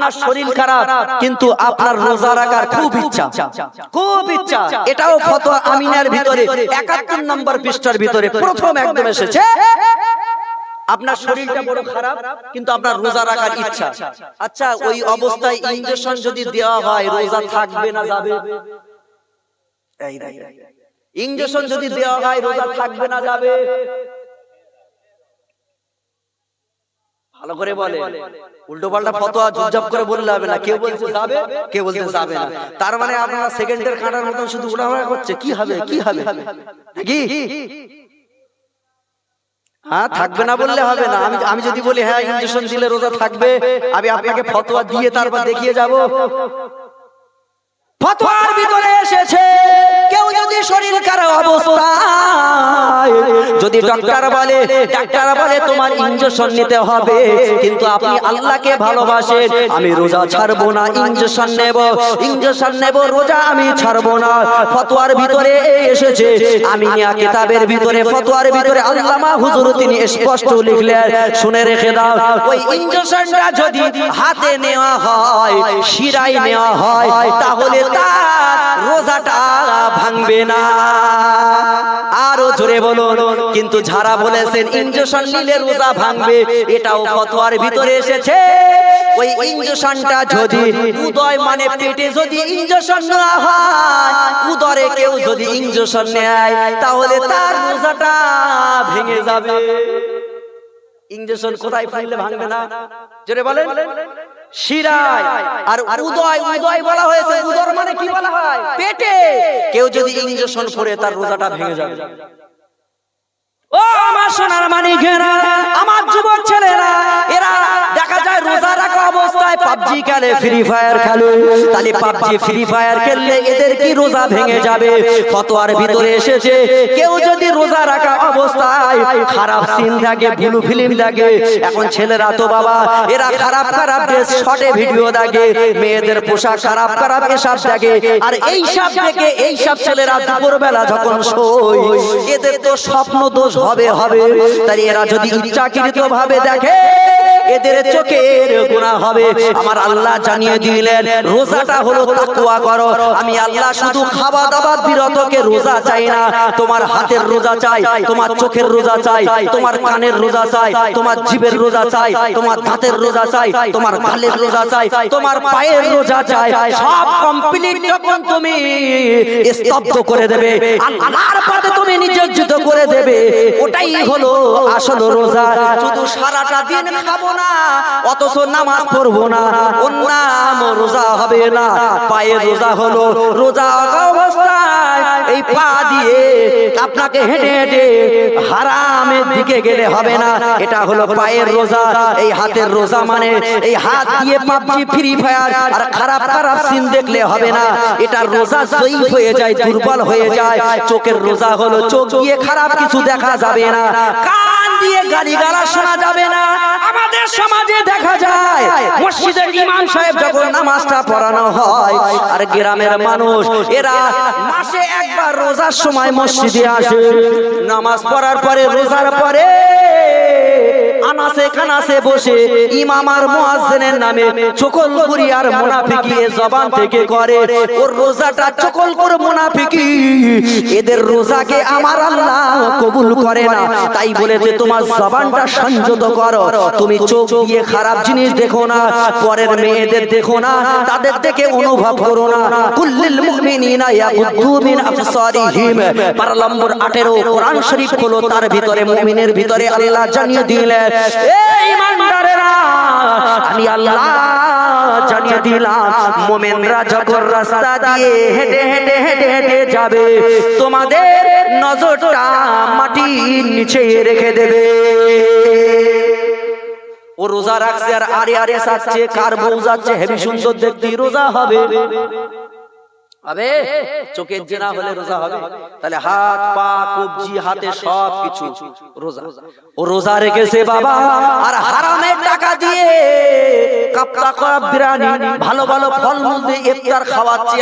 আপনার শরীর খারাপ কিন্তু আপনার রোজা রাখার খুব ইচ্ছা। খুব ইচ্ছা। এটাও ফতোয়া আমিনার ভিতরে। একাত্তর নম্বর পৃষ্ঠার ভিতরে। প্রথম একদম এসেছে। আপনার শরীরটা বড় খারাপ কিন্তু আপনার রোজা রাখার ইচ্ছা। আচ্ছা ওই অবস্থায় ইঞ্জেকশন যদি দেওয়া হয় রোজা থাকবে না যাবে। এই যদি দেওয়া হয় রোজা থাকবে না যাবে। ভালো করে বলে। উল্টো পাল্টা ফতোয়া জুজাব করে বললে হবে না। কেউ বলছে যাবে কেউ বলছে যাবে না। তার মানে আপনারা সেকেন্ডের কাটার মতন শুধু উড়াউড়া করছে। কি হবে? কি হবে? নাকি? হ্যাঁ থাকবে না বললে হবে না। আমি আমি যদি বলি হ্যাঁ ইঞ্জেকশন দিলে রোজা থাকবে আমি আপনাকে ফতোয়া দিয়ে তারপর দেখিয়ে যাব। ফতোয়ার ভিতরে এসেছে। কেউ যদি শরীর খারাপ অবস্থায়, যদি ডক্টর বলে ডাক্তার বলে তোমার ইঞ্জেকশন নিতে হবে, কিন্তু আপনি আল্লাহকে ভালোবাসেন, আমি রোজা ছাড়বো না ইঞ্জেকশন নেব ইঞ্জেকশন নেব, রোজা আমি ছাড়বো না। ফতোয়ার ভিতরে এসেছে। আমি নিয়া কিতাবের ভিতরে, ফতোয়ার ভিতরে আল্লামা হুজুর তিনি স্পষ্ট লিখলেন, শুনে রেখে দাও, ওই ইঞ্জেকশনটা যদি হাতে নেওয়া হয়, শিরায় নেওয়া হয়, তাহলে তার রোজাটা ভাঙবে না। আরও জোরে বলুন, কিন্তু যারা বলেছেন ইঞ্জেকশন নিলে রোজা ভাঙবে, এটাও ফতোয়ার ভিতরে এসেছে। ওই ইঞ্জেকশনটা যদি উদয় মানে পেটে যদি ইঞ্জেকশন না হয়, উদরে কেউ যদি ইঞ্জেকশন নেয়, তাহলে তার রোজাটা ভেঙে যাবে। ইঞ্জেকশন কোথায় ফুললে ভাঙবে না? জোরে বলেন। শিরায়। আর উদয় উদয় বলা হয়েছে। উদর মানে কি বলা হয়? পেটে। কেউ যদি ইঞ্জেকশন পরে তার রোজাটা ভেঙে যাবে। ও আমার সোনার মানিকেরা আমার যুবক ছেলেরা এরা পাবজি খেলে ফ্রি ফায়ার খেলে। তাহলে পাবজি ফ্রি ফায়ার খেললে এদের কি রোজা ভেঙে যাবে? ফতোয়ার ভিতরে এসেছে, কেউ যদি রোজা রাখা অবস্থায় খারাপ সিন থাকে ব্লু ফিল্ম এখন ছেলেরা তো বাবা, এরা খারাপ খারাপ ভিডিও দেখে, মেয়েদের পোশাক খারাপ খারাপ এসব দেখে। আর এই সব দেখে এই সব ছেলেরা দুপুর বেলা যখন শোয়, এদের তো স্বপ্ন দোষ হবে হবে। তাই এরা যদি ইচ্ছাকৃত ভাবে দেখে এদের চোখের গুনাহ হবে। আমার আল্লাহ জানিয়ে দিলেন, রোজাটা হলো তাকওয়া করো। আমি আল্লাহ শুধু খাওয়া দাওয়া বিরতকে রোজা চাই না, তোমার হাতের রোজা চাই, তোমার চোখের রোজা চাই, তোমার কানের রোজা চাই, তোমার জিভের রোজা চাই, তোমার দাঁতের রোজা চাই, তোমার গালের রোজা চাই, তোমার পায়ের রোজা চাই, সব কমপ্লিট যখন তুমি স্তব্ধ করে দেবে, আল্লাহর পথে তুমি নির্জিত করে দেবে, ওটাই হলো আসল রোজা। শুধু সারাটা দিন খাব না অথচ নামাজ পড়ব না। নাম রোজা হবে না, পায়ে রোজা হলো রোজা অবস্থায়। এই পা দিয়ে আপনাকে হেঁটে হেঁটে হারামের দিকে গেলে হবে না। এটা হলো পায়ের রোজা, এই হাতের রোজা মানে এই হাত দিয়ে পাবজি, ফ্রি ফায়ার আর খারাপ খারাপ সিন দেখলে হবে না। এটা রোজা হয়ে যায়, দুর্বল হয়ে যায়। চোখের রোজা হলো চোখ দিয়ে খারাপ কিছু দেখা যাবে না। দিয়ে গালি গালা শোনা যাবে না। আমাদের সমাজে দেখা যায়, মসজিদের ইমাম সাহেব যখন নামাজটা পড়ানো হয়, আর গ্রামের মানুষ, এরা মাসে একবার রোজার সময় মসজিদে আসে। নামাজ পড়ার পরে, রোজার পরে আনাসে কানাসে বসে। ইমাম আর মুয়াজ্জিনের নামে চকল করি আর মুনাফিকি এ জবান থেকে করে। ওর রোজাটা চকল করে মুনাফিকি। এদের রোজাকে আমার আল্লাহ কবুল করে না। তাই বলেছে তোমার জবানটা সংযত করো। তুমি চোখ দিয়ে খারাপ জিনিস দেখো না, পরের মেয়েদের দেখো না, তাদের দেখে অনুভব করো না। কুল্লিল মুমিনিনা ইয়াগুদ্দু মিন আবসারিহিম পারা নম্বর 18 কোরআন শরীফ হলো তার ভিতরে মুমিনের ভিতরে আল্লাহ জানিয়ে দিলেন ইমানদারেরা আমি আল্লাহ জানিয়ে দিলাম মোমেনরা যখন রাস্তা দিয়ে হেঁটে হেঁটে হেঁটে হেঁটে যাবে। তোমাদের নজরটা মাটির নিচে রেখে দেবে। ও রোজা রাখছে আর আরে আরে সাচ্ছে কার বউ যাচ্ছে হেবি সুন্দর দেখতে রোজা হবে। হবে চোখের জেনা হলে রোজা হবে। তাহলে হাত, পা, কবজি, হাতে সব কিছু রোজা। ও রোজা রেখেছে বাবা, আর হারামের টাকা দিয়ে করা বিরানি ভালো ভালো ফলমূল দিয়ে ইফতার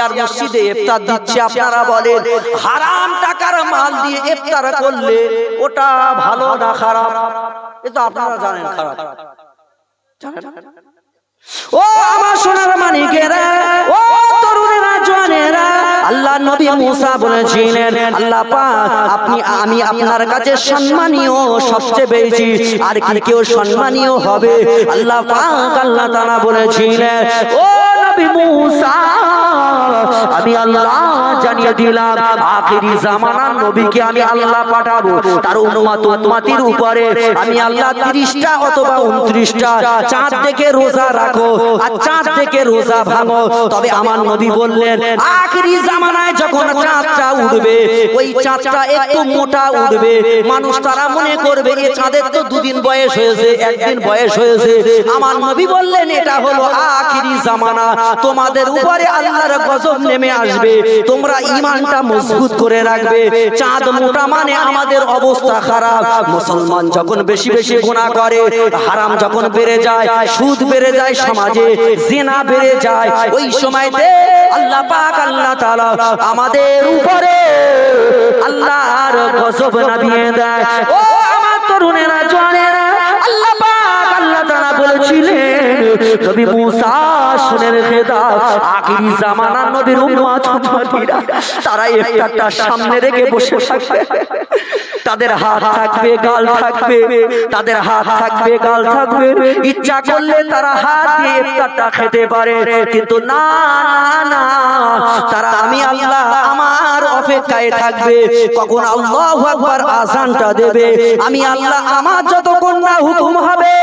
আর মসজিদে ইফতার দিচ্ছে। আপনারা বলেন, হারাম টাকার মাল দিয়ে ইফতার করলে ওটা ভালো না খারাপ? এটা আপনারা জানেন খারাপ। জানেন? ও আমার মানিকেরা ও আল্লাহ নবী মুসা বলেছিলেন, আল্লাহ পাক, আপনি, আমি আপনার কাছে সম্মানীয় সবচেয়ে বেশি, আর কি কেউ সম্মানীয় হবে? আল্লাহ পাক, আল্লাহ তাআলা বলেছিলেন, ও নবী মুসা আমি আল্লাহ জানিয়ে দিলাম, আখেরি জামানার নবীকে আমি আল্লাহ পাঠাবো। তার উম্মত উম্মতির উপরে আমি আল্লাহ 30টা অথবা 29টা চাঁদ থেকে রোজা রাখো আর চাঁদ থেকে রোজা ভাঙো। তবে আমার নবী বললেন, আখেরি জামানায় যখন চাঁদটা উঠবে, ওই চাঁদটা একটু মোটা উঠবে। মানুষ তারা মনে করবে এই চাঁদের তো দুদিন বয়স হয়েছে, একদিন বয়স হয়েছে। আমার নবী বললেন, এটা হলো আখেরি জামানা। তোমাদের উপরে আল্লাহর গজব নেমে আসবে। তোমরা ইমানটা মজবুত করে রাখবে। চাঁদ মোটা মানে আমাদের অবস্থা খারাপ। মুসলমান যখন বেশি বেশি গুনাহ করে হারাম যখন বেড়ে যায় সুদ বেড়ে যায় সমাজে জেনা বেড়ে যায়। ওই সময়তে আল্লাহ পাক আল্লাহ তাআলা আমাদের উপরে আল্লাহর গজব নামিয়ে দেয়। ও আমার তরুণেরা নবী মুসা শুনে রেখে দাও জামানার নবীর উম্মত উম্মতিরা তারা একটা একটা সামনে রেখে বসে থাকবে। তাদের হাত থাকবে, গাল থাকবে, তাদের হাত থাকবে, গাল থাকবে। ইচ্ছা করলে তারা হাত দিয়ে ইফতারটা খেতে পারে, কিন্তু না না না, তারা আমি আল্লাহ আমার অপেক্ষায় থাকবে, কখন আল্লাহু আকবার আজানটা দেবে। আমি আল্লাহ আমার যতক্ষণ না হুকুম হবে।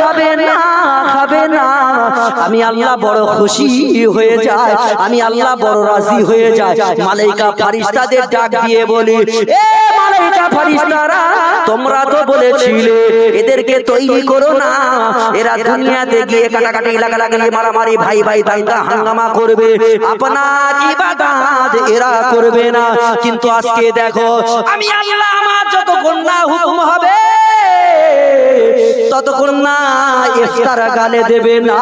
খাবে না খাবে না। আমি আল্লাহ বড় খুশি হয়ে যায় আমি আল্লাহ বড় রাজি হয়ে যায় মালাইকা ফারিস্তাদের ডাক দিয়ে বলি, এ মালাইকা ফারিস্তারা তোমরা তো বলেছিলে, এদেরকে তৈরি করো না। এরা দুনিয়াতে গিয়ে কাটাকাটি মারামারি, ভাই ভাই দাঙ্গা, হাঙ্গামা করবে। আপনার এরা করবে না। কিন্তু আজকে দেখো, আমি আল্লাহ আমার যত কন্যা হুকুম হবে ততক্ষণ না ইফতার গালে দেবে না।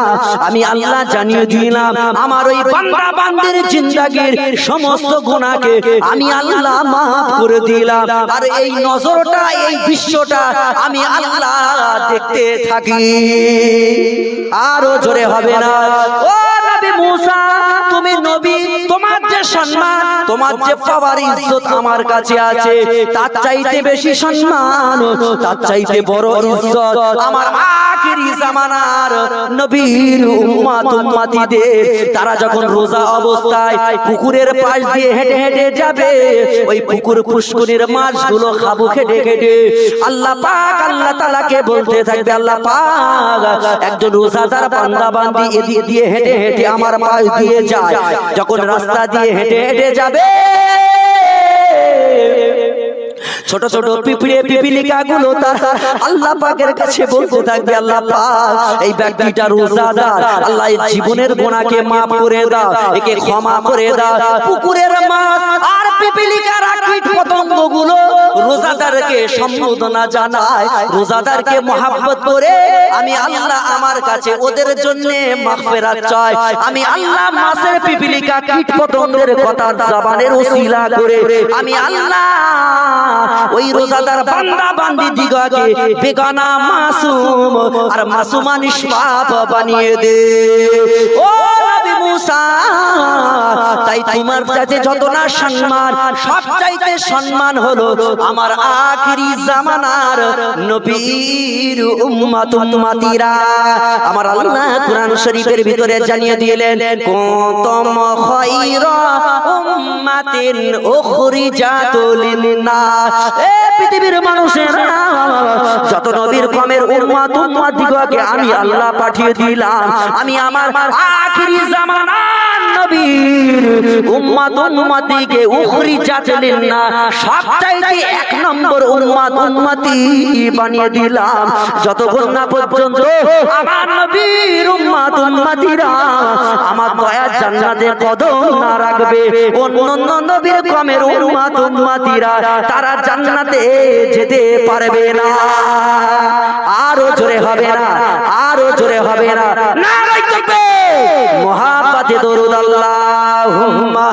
আমি আল্লাহ জানিয়ে দিলাম, আমার ওই বান্দা বান্দির জিন্দাগির সমস্ত গুনাহকে আমি আল্লাহ মাফ করে দিলাম। আর এই নজরটা, এই বিশ্বটা আমি আল্লাহ দেখতে থাকি। আরও জোরে হবে না। ও নবী মুসা, তুমি নবী তোমার যে সম্মান, তোমার যে পাওয়ার ইজ্জত আমার কাছে আছে, তার চাইতে বেশি সম্মান, তার চাইতে বড় ইজ্জত আমার তারা যখন রোজা অবস্থায় পুকুরের পাশ দিয়ে হেঁটে হেঁটে যাবে, ওই পুকুর পুষ্করির মাছগুলো খাব খেটে খেটে। আল্লাহ পাক, আল্লাহ তাআলাকে বলতে থাকবে, আল্লাহ পাক, একজন রোজাদার বান্দা বান্দি এদিক দিয়ে হেঁটে হেঁটে আমার পাশ দিয়ে যায়। যখন রাস্তা দিয়ে হেঁটে হেঁটে যাবে। ছোট ছোট পিঁপড়ে পিপিলিকা গুলো তারা আল্লাহ পাকের কাছে বলতে থাকবে আল্লাহ পাক এই ব্যক্তিটা রোজাদার আল্লাহ জীবনের গোনাকে মাফ করে দাও একে ক্ষমা করে দাও পুকুরের মাছ পিপিলিকারা আমার কাছে ওদের জন্য ওই রোজাদার মাসুম আর মাসুমা নিষ্পাপ বানিয়ে দে। মুসা। তাই তোমার কাছে যত না সম্মান সব চাইতে সম্মান হলো আমার আখিরি জামানার নবীর উম্মত উম্মতিরা। আমার আল্লাহ কোরআন শরীফের ভিতরে জানিয়ে দিলেন কুনতুম খায়রা উম্মাতিন উখরিজাত লিন-নাস এ পৃথিবীর মানুষেরা। যত নবীর কমের উম্মত উম্মত দিগকে আমি আল্লাহ পাঠিয়ে দিলাম। আমি আমার আখিরি জামানার নবীর উম্মত উম্মতিকে উখরি জাতলিন না। সবচাইতে এক নম্বর উম্মত উম্মতি বানিয়ে দিলাম। যতক্ষণ না পর্যন্ত আমার নবীর উম্মত উম্মতিরা আমার জান্নাতে কদম না রাখবে। অন্য অন্য নবীর কমের উম্মাত, উম্মাতিরা, তারা জান্নাতে যেতে পারবে না। আরও জোরে হবে না, আরও জোরে হবে না। না মহাব্বাতে দরুদ আল্লাহুম্মা।